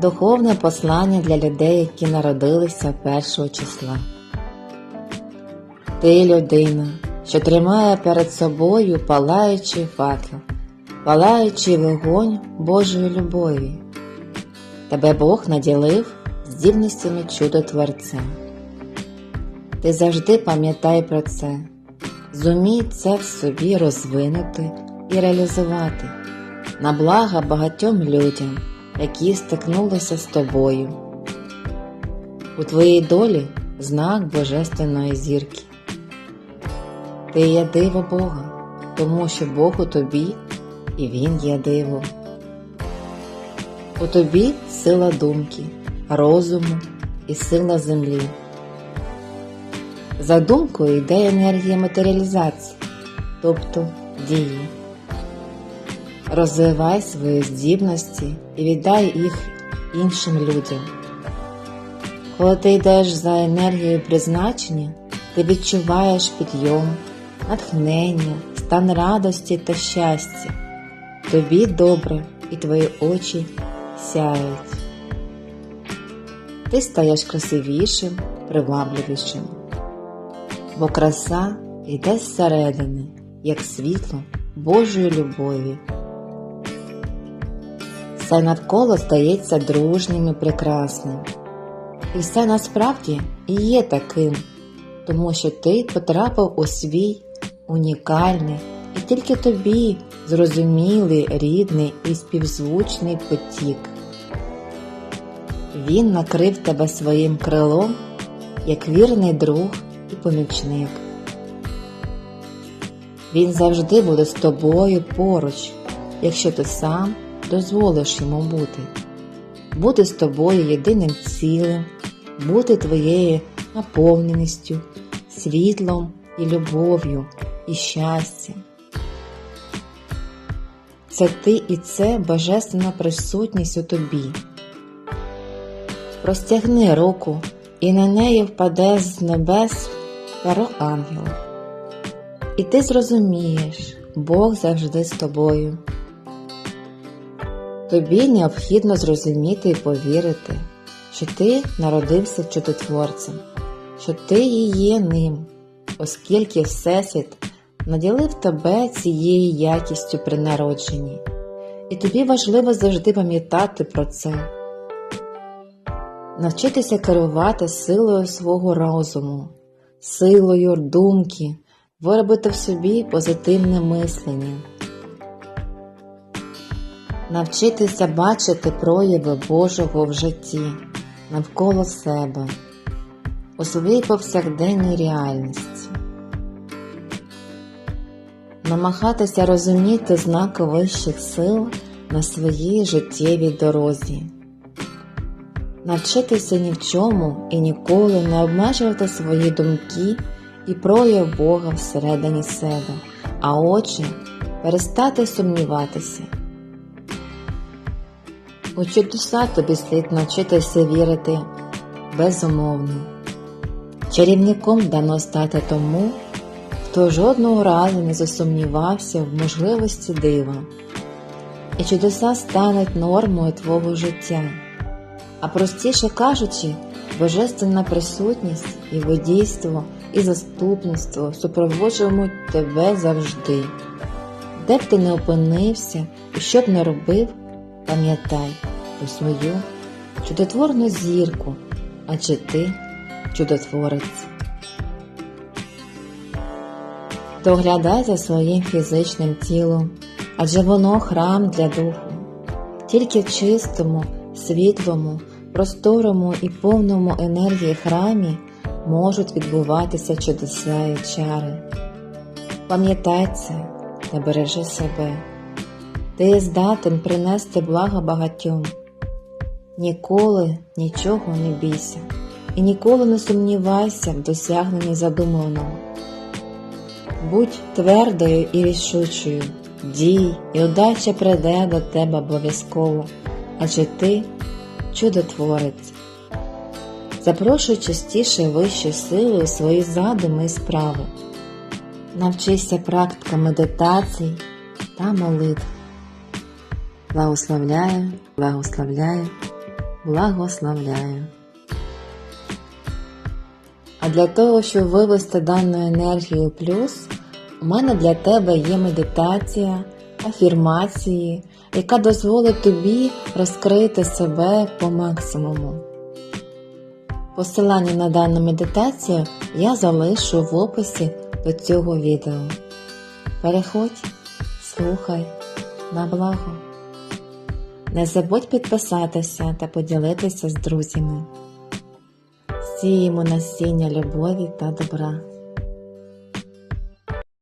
Духовне послання для людей, які народилися першого числа. Ти людина, що тримає перед собою палаючий факел, палаючий вогонь Божої любові. Тебе Бог наділив здібностями чудотворця. Ти завжди пам'ятай про це, зумій це в собі розвинути і реалізувати на благо багатьом людям, які стикнулися з тобою. У твоїй долі знак Божественної зірки. Ти є диво Бога, тому що Бог у тобі і Він є диво. У тобі сила думки, розуму і сила землі. За думкою йде енергія матеріалізації, тобто дії. Розвивай свої здібності і віддай їх іншим людям. Коли ти йдеш за енергією призначення, ти відчуваєш підйом, натхнення, стан радості та щастя. Тобі добре і твої очі сяють. Ти стаєш красивішим, привабливішим. Бо краса йде зсередини, як світло Божої любові. Все навколо стається дружнім і прекрасним. І все насправді і є таким, тому що ти потрапив у свій унікальний і тільки тобі зрозумілий, рідний і співзвучний потік. Він накрив тебе своїм крилом, як вірний друг і помічник. Він завжди буде з тобою поруч, якщо ти сам дозволиш йому бути, бути з тобою єдиним цілим, бути твоєю наповненістю, світлом і любов'ю і щастям. Це ти і це божественна присутність у тобі. Простягни руку, і на неї впаде з небес перо ангела. І ти зрозумієш, Бог завжди з тобою. Тобі необхідно зрозуміти і повірити, що ти народився чудотворцем, що ти і є ним, оскільки Всесвіт наділив тебе цією якістю при народженні, і тобі важливо завжди пам'ятати про це, навчитися керувати силою свого розуму, силою думки, виробити в собі позитивне мислення. Навчитися бачити прояви Божого в житті навколо себе, у своїй повсякденній реальності, намагатися розуміти знаки вищих сил на своїй життєвій дорозі, навчитися ні в чому і ніколи не обмежувати свої думки і прояв Бога всередині себе, а отже, перестати сумніватися. У чудеса тобі слід навчитися вірити безумовно. Чарівником дано стати тому, хто жодного разу не засумнівався в можливості дива, і чудеса стануть нормою твого життя, а простіше кажучи, божественна присутність і водійство, і заступництво супроводжуватимуть тебе завжди. Де б ти не опинився і що б не робив, Пам'ятай про свою чудотворну зірку, адже ти чудотворець. Доглядай за своїм фізичним тілом, адже воно храм для духу. Тільки в чистому, світлому, просторому і повному енергії храмі можуть відбуватися чудеса і чари. Пам'ятай це та бережи себе. Ти здатен принести благо багатьом. Ніколи нічого не бійся і ніколи не сумнівайся в досягненні задуманого. Будь твердою і рішучою, дій, і удача прийде до тебе обов'язково, адже ти чудотворець. Запрошуй частіше вищі сили у свої задуми і справи. Навчися практикам медитацій та молитв. Благословляю, благословляю, благословляю. А для того, щоб вивести дану енергію плюс, у мене для тебе є медитація, афірмації, яка дозволить тобі розкрити себе по максимуму. Посилання на дану медитацію я залишу в описі до цього відео. Переходь, слухай на благо. Не забудь підписатися та поділитися з друзями. Сіємо насіння любові та добра.